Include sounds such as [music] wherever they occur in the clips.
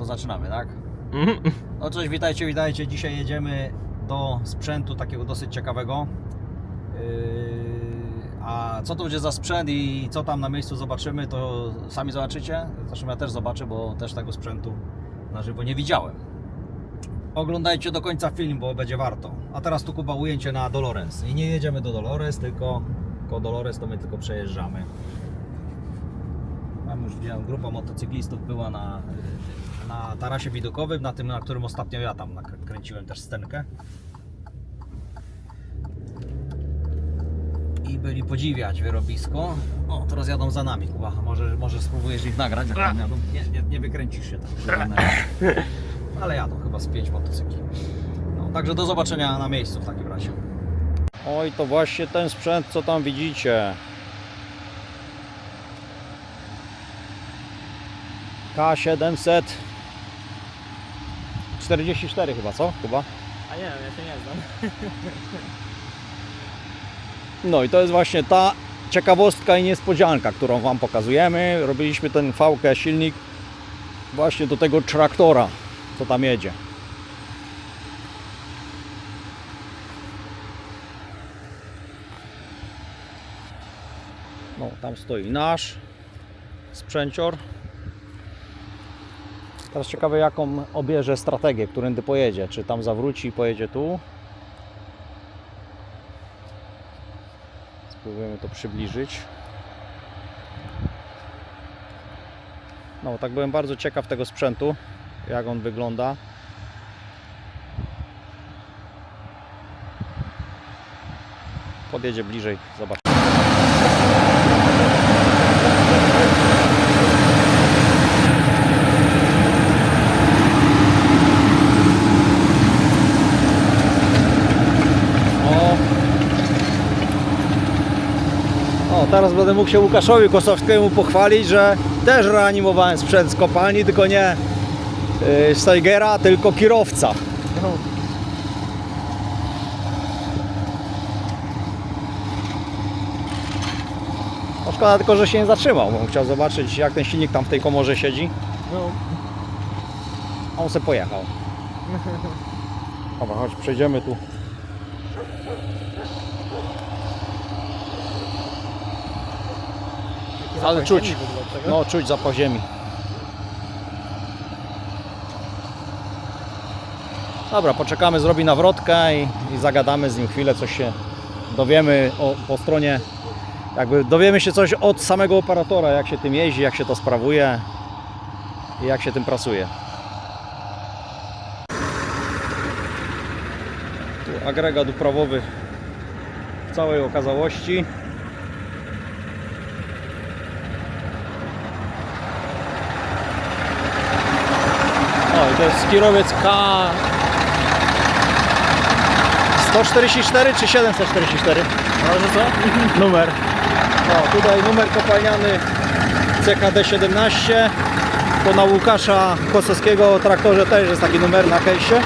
to zaczynamy, tak? Mhm. No cześć, witajcie, witajcie. Dzisiaj jedziemy do sprzętu takiego dosyć ciekawego. Yy, A co to będzie za sprzęt i co tam na miejscu zobaczymy, to sami zobaczycie. Zresztą ja też zobaczę, bo też tego sprzętu na żywo nie widziałem. Oglądajcie do końca film, bo będzie warto. A teraz tu Kuba ujęcie na Dolores. I nie jedziemy do Dolores, tylko ko Dolores to my tylko przejeżdżamy. Tam już widziałem, grupa motocyklistów była na, na tarasie widokowym, na tym, na którym ostatnio ja tam kręciłem też scenkę. I byli podziwiać wyrobisko. O, teraz jadą za nami, Kuba. Może, może spróbujesz ich nagrać, jak tam jadą. Nie, nie, nie wykręcisz się tam. [laughs] Ale jadą chyba z pięć motocykli. No, także do zobaczenia na miejscu w takim razie. Oj, to właśnie ten sprzęt, co tam widzicie. K700 44 chyba, co? Chyba. A nie wiem, ja się nie znam. No i to jest właśnie ta ciekawostka i niespodzianka, którą Wam pokazujemy. Robiliśmy ten VK silnik właśnie do tego traktora, co tam jedzie. No, tam stoi nasz sprzęcior. Teraz ciekawe jaką obierze strategię, którędy pojedzie. Czy tam zawróci i pojedzie tu, Spróbujemy to przybliżyć. No, tak byłem bardzo ciekaw tego sprzętu, jak on wygląda. Podjedzie bliżej, zobacz. O, o, teraz będę mógł się Łukaszowi Kosowskiemu pochwalić, że też reanimowałem sprzęt z kopalni, tylko nie yy, Steigera, tylko kierowca. No szkoda tylko, że się nie zatrzymał, bo chciał zobaczyć jak ten silnik tam w tej komorze siedzi, No. a on se pojechał. [laughs] Dobra, chodź, przejdziemy tu. Ale czuć. No, czuć zapach ziemi. Dobra, poczekamy, zrobi nawrotkę i, i zagadamy z nim chwilę, coś się dowiemy o, po stronie, jakby dowiemy się coś od samego operatora, jak się tym jeździ, jak się to sprawuje i jak się tym pracuje. Tu agregat uprawowy w całej okazałości. To jest kierowiec K 144 czy 744? Ale że co? Numer. O, tutaj numer kopalniany CKD 17. To na Łukasza Kosowskiego traktorze też jest taki numer na kejsie.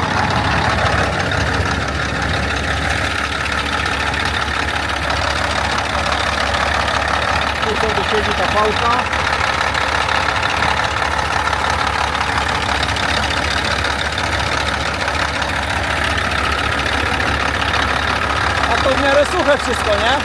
Tu sobie siedzi ta pałka. To w miarę suche wszystko, nie?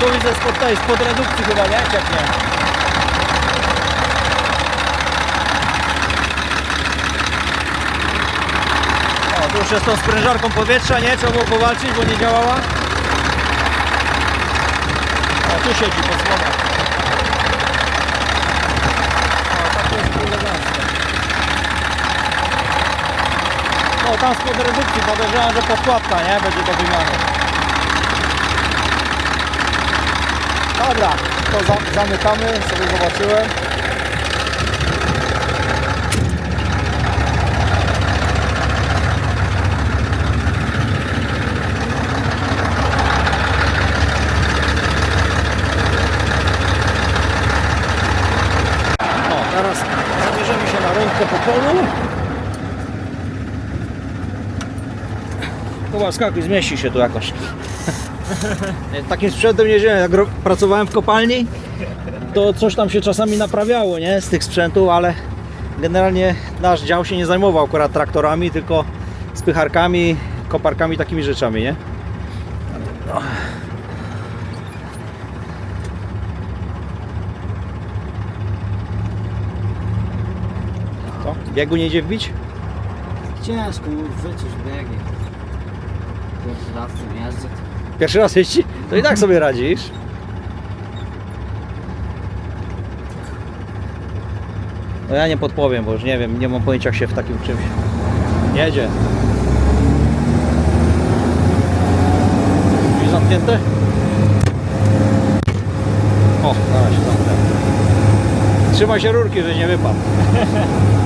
Tu widzę spod tej, spod redukcji chyba, nie? Jak nie? Jest tą sprężarką powietrza, nie? Trzeba było powalczyć, bo nie działała. O, tu siedzi pod. O, tak to jest elegancko. No, tam spod redukcji podejrzewam, że podkładka, nie? Będzie do wymiany. Dobra, to za, zamykamy, sobie zobaczyłem. No, teraz zabierzemy się na rękę grabkę po polu. Chyba skakuj, zmieści się tu jakoś. [laughs] Takim sprzętem nie jeździłem. Jak pracowałem w kopalni, to coś tam się czasami naprawiało, nie? Z tych sprzętów, ale generalnie nasz dział się nie zajmował akurat traktorami, tylko spycharkami, koparkami, takimi rzeczami, nie? Co? Biegu nie idzie wbić? Ciężko wyczyć biegi. Pierwszy raz w tym jeżdżę. Pierwszy raz jeździ? To i tak sobie radzisz. No ja nie podpowiem, bo już nie wiem, nie mam pojęcia jak się w takim czymś jedzie. Drzwi zamknięte? O, teraz się zamknęło. Trzymaj się rurki, że nie wypadł. [laughs]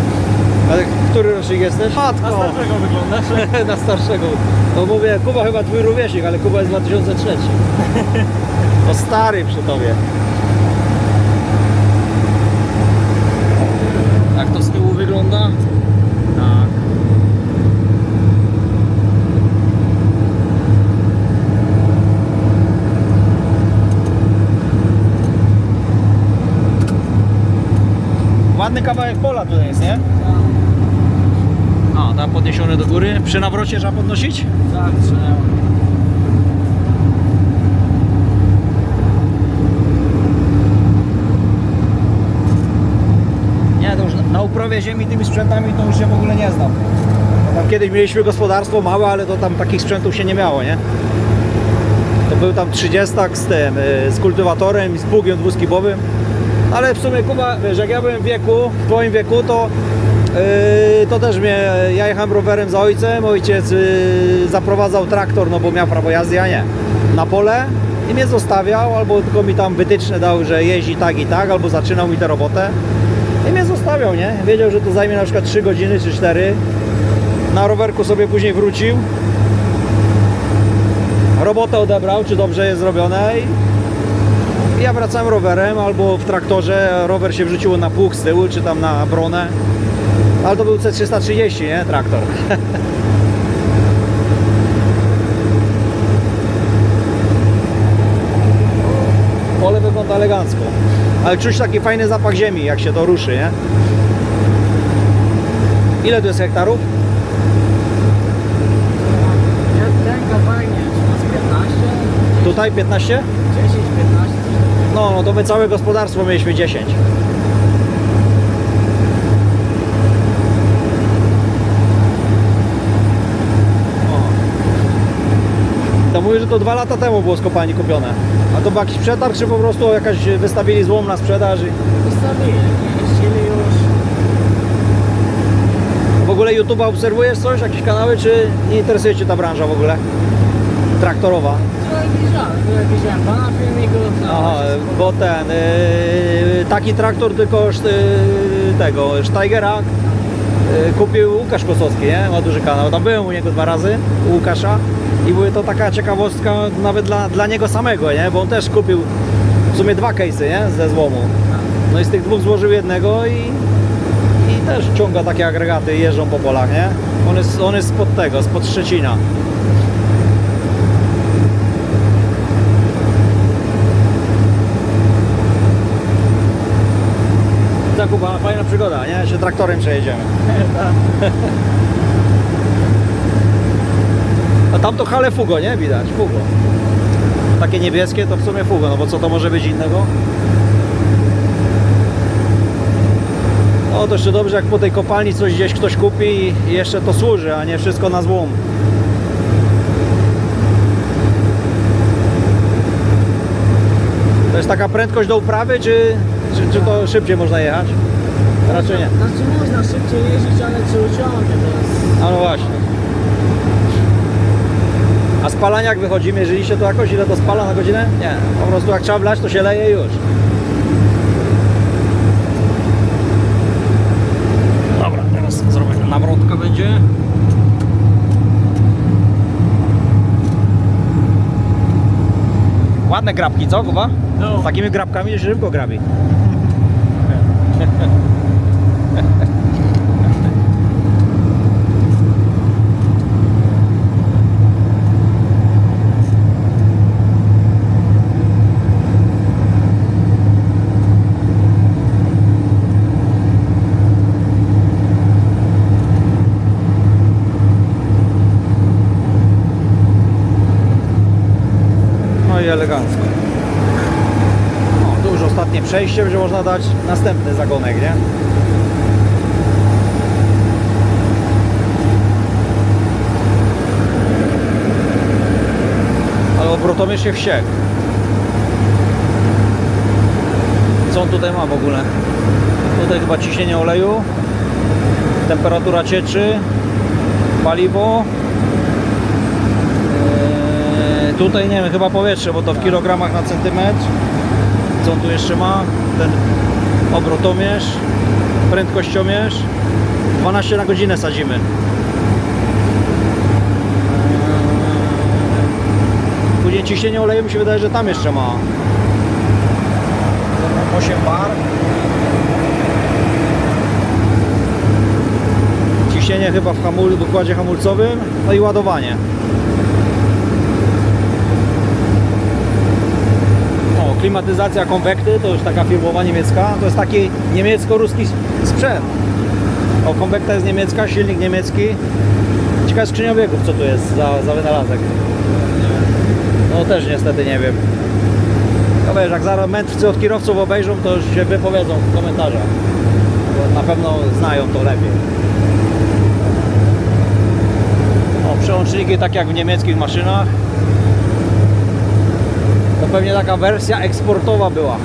Ale który rocznik jesteś? Matko! Na starszego wyglądasz? [laughs] na starszego. No mówię, Kuba chyba twój rówieśnik, ale Kuba jest 2003. To [laughs] stary przy tobie. Jak to z tyłu wygląda? Tak. Ładny kawałek pola tutaj jest, nie? Podniesiony do góry. Przy nawrocie trzeba podnosić? Tak, trzeba. Nie, to już na uprawie ziemi tymi sprzętami to już się w ogóle nie znam. Tam kiedyś mieliśmy gospodarstwo małe, ale to tam takich sprzętów się nie miało, nie? To był tam 30 z tym, y, z kultywatorem i z pługiem dwuskibowym. Ale w sumie Kuba, wiesz, jak ja byłem w wieku, w twoim wieku, to to też mnie, ja jechałem rowerem za ojcem, ojciec yy, zaprowadzał traktor, no bo miał prawo jazdy, ja nie, na pole i mnie zostawiał, albo tylko mi tam wytyczne dał, że jeździ tak i tak, albo zaczynał mi tę robotę i mnie zostawiał, nie? Wiedział, że to zajmie na przykład 3 godziny czy 4. Na rowerku sobie później wrócił. Robotę odebrał, czy dobrze jest zrobione i ja wracałem rowerem albo w traktorze, rower się wrzuciło na pług z tyłu, czy tam na bronę. Ale to był C330, nie? Traktor. [laughs] Pole wygląda elegancko. Ale czuć taki fajny zapach ziemi, jak się to ruszy, nie? Ile to jest hektarów? Ten kawałek nie wiem, czy to jest 15? Tutaj 15? 10, 15? No, no to my całe gospodarstwo mieliśmy 10. To mówię, że to dwa lata temu było z kopalni kupione. A to był jakiś przetarg, czy po prostu jakaś wystawili złom na sprzedaż? i- Wystawili, już. W ogóle YouTube'a obserwujesz coś, jakieś kanały, czy nie interesuje Cię ta branża w ogóle? Traktorowa. Widziałem pana filmiku. Aha, bo ten, yy, taki traktor tylko szt- yy, tego, Steigera kupił Łukasz Kosowski, nie? Ma duży kanał. Tam byłem u niego dwa razy, u Łukasza i były to taka ciekawostka nawet dla, dla niego samego, nie? Bo on też kupił w sumie dwa case'y, nie? Ze złomu. No i z tych dwóch złożył jednego i, i też ciąga takie agregaty jeżdżą po polach, nie? On jest, on jest spod tego, spod Szczecina. Fajna przygoda, nie? Się traktorem przejedziemy. [laughs] A tam to hale fugo, nie? Widać, fugo. Takie niebieskie to w sumie fugo, no bo co to może być innego? O, to jeszcze dobrze, jak po tej kopalni coś gdzieś ktoś kupi i jeszcze to służy, a nie wszystko na złom. Jest taka prędkość do uprawy, czy, czy, czy to szybciej można jechać? Raczej nie. Znaczy można szybciej jeździć, ale czy uciągnie to jest... A no właśnie. A spalania jak wychodzi? Mierzyliście to jakoś? Ile to spala na godzinę? Nie. Po prostu jak trzeba wlać, to się leje już. Dobra, teraz zrobię nawrotka będzie. Ładne grabki, co Kuba? No. Z takimi grabkami szybko grabi. i elegancko. No, już ostatnie przejście, będzie można dać następny zagonek, nie? Ale obrotomierz się wsiek. Co on tutaj ma w ogóle? Tutaj chyba ciśnienie oleju, temperatura cieczy, paliwo, tutaj nie wiem, chyba powietrze, bo to w kilogramach na centymetr. Co on tu jeszcze ma? Ten obrotomierz, prędkościomierz. 12 na godzinę sadzimy. Eee, Później ciśnienie oleju mi się wydaje, że tam jeszcze ma 8 bar. Ciśnienie chyba w, hamul, w układzie hamulcowym, no i ładowanie. Klimatyzacja konwekty, to już taka firmowa niemiecka, to jest taki niemiecko-ruski sprzęt. O, konwekta jest niemiecka, silnik niemiecki. Ciekawe skrzynia biegów, co tu jest za, za wynalazek. No też niestety nie wiem. No wiesz, jak zaraz mędrcy od kierowców obejrzą, to już się wypowiedzą w komentarzach. Bo na pewno znają to lepiej. O, przełączniki tak jak w niemieckich maszynach. To pewnie taka wersja eksportowa była.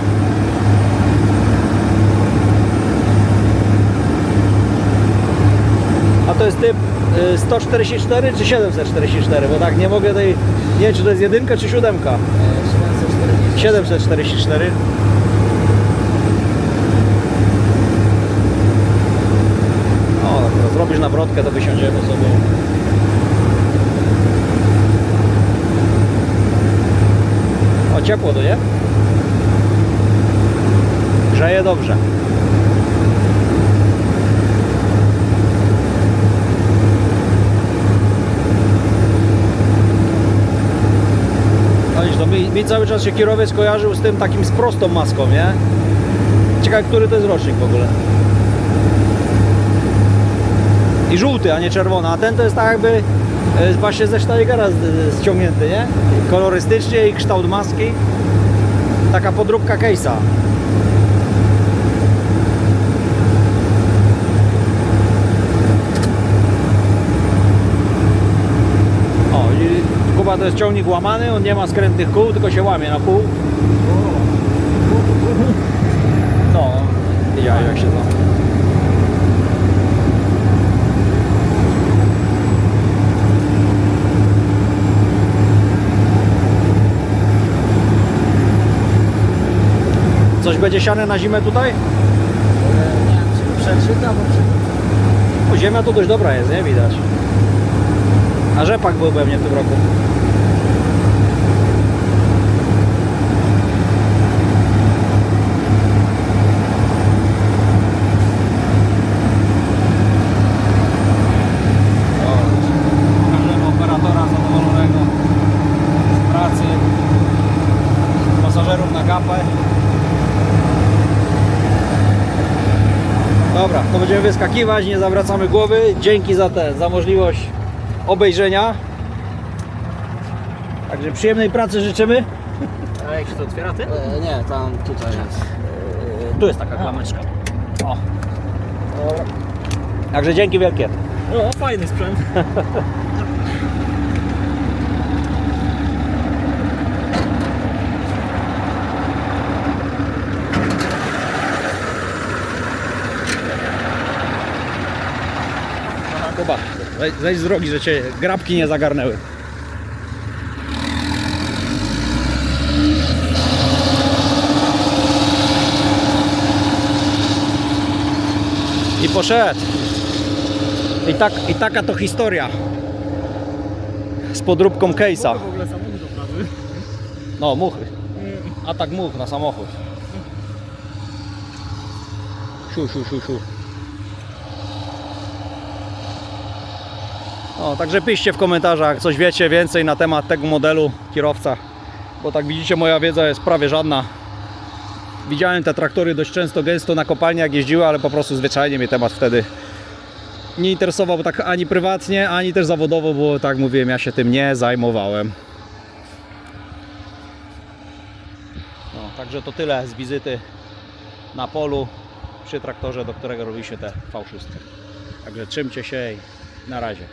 A to jest typ y, 144 czy 744? Bo tak nie mogę tej. Nie wiem czy to jest jedynka czy siódemka. E, 740. 744. O, zrobisz nawrotkę, to wysiądziemy sobie. Ciepło to nie? Grzeje dobrze. To mi, mi cały czas się kierowiec kojarzył z tym takim z prostą maską, nie? Ciekawe, który to jest rocznik w ogóle. I żółty, a nie czerwony. A ten to jest tak jakby właśnie ze Steigera ściągnięty, nie? Kolorystycznie i kształt maski. Taka podróbka case'a. O, i Kuba to jest ciągnik łamany, on nie ma skrętnych kół, tylko się łamie na pół. No, widziałem jak się to. Coś będzie siane na zimę tutaj? Nie wiem, czy przeczyta, bo ziemia to dość dobra jest, nie? Widać. A rzepak był pewnie w tym roku. O, Pokażemy operatora zadowolonego z pracy. Pasażerów na gapę. Dobra, to będziemy wyskakiwać, nie zawracamy głowy. Dzięki za ten, za możliwość obejrzenia. Także przyjemnej pracy życzymy. [laughs] A jak się to otwiera ty? E, Nie, tam tutaj jest. Yy, Tu jest taka klameczka. O. Także dzięki wielkie. O, fajny sprzęt. [laughs] Kuba, zejdź- z drogi, że cię grabki nie zagarnęły. I poszedł. I, tak, I taka to historia. Z podróbką case'a. w ogóle samochód oprawy. No, muchy. Atak much na samochód. Siu, siu, siu, siu. Także piszcie w komentarzach, coś wiecie więcej na temat tego modelu kierowca. Bo tak widzicie, moja wiedza jest prawie żadna. Widziałem te traktory dość często, gęsto na kopalniach jeździły, ale po prostu zwyczajnie mnie temat wtedy nie interesował tak ani prywatnie, ani też zawodowo, bo tak mówiłem, ja się tym nie zajmowałem. No, także to tyle z wizyty na polu przy traktorze, do którego robiliśmy te fałszystki. Także trzymcie się i na razie.